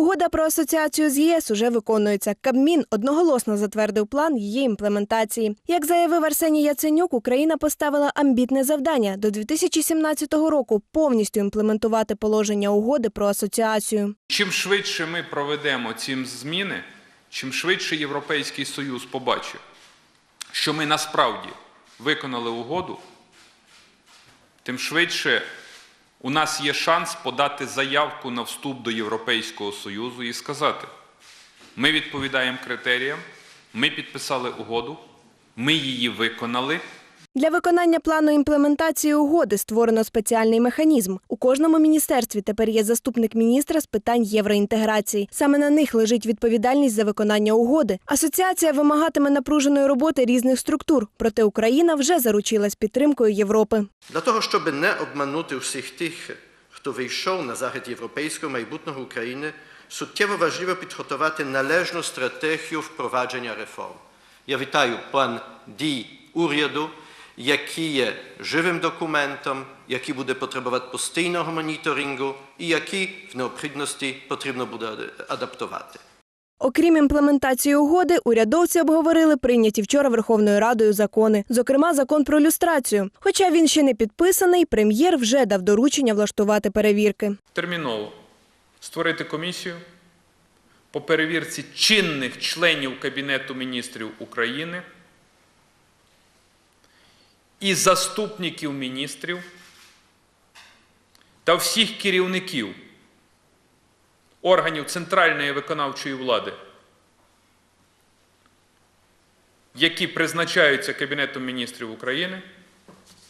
Угода про асоціацію з ЄС уже виконується. Кабмін одноголосно затвердив план її імплементації. Як заявив Арсеній Яценюк, Україна поставила амбітне завдання до 2017 року повністю імплементувати положення угоди про асоціацію. Чим швидше ми проведемо ці зміни, чим швидше Європейський Союз побачить, що ми насправді виконали угоду, тим швидше у нас є шанс подати заявку на вступ до Європейського Союзу і сказати: ми відповідаємо критеріям, ми підписали угоду, ми її виконали. Для виконання плану імплементації угоди створено спеціальний механізм. У кожному міністерстві тепер є заступник міністра з питань євроінтеграції. Саме на них лежить відповідальність за виконання угоди. Асоціація вимагатиме напруженої роботи різних структур, проте Україна вже заручилась підтримкою Європи. Для того, щоб не обманути всіх тих, хто вийшов на захід європейського майбутнього України, суттєво важливо підготувати належну стратегію впровадження реформ. Я вітаю план дій уряду, який є живим документом, який буде потребувати постійного моніторингу і який в необхідності потрібно буде адаптувати. Окрім імплементації угоди, урядовці обговорили прийняті вчора Верховною Радою закони, зокрема закон про люстрацію. Хоча він ще не підписаний, прем'єр вже дав доручення влаштувати перевірки. терміново створити комісію по перевірці чинних членів Кабінету міністрів України і заступників міністрів та всіх керівників органів центральної виконавчої влади, які призначаються Кабінетом міністрів України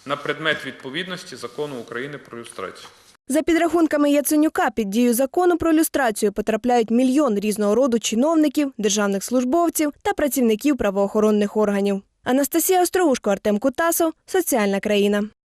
на предмет відповідності закону України про люстрацію. За підрахунками Яценюка, під дію закону про люстрацію потрапляють мільйон різного роду чиновників, державних службовців та працівників правоохоронних органів. Анастасія Острогушко, Артем Кутасов, Соціальна країна.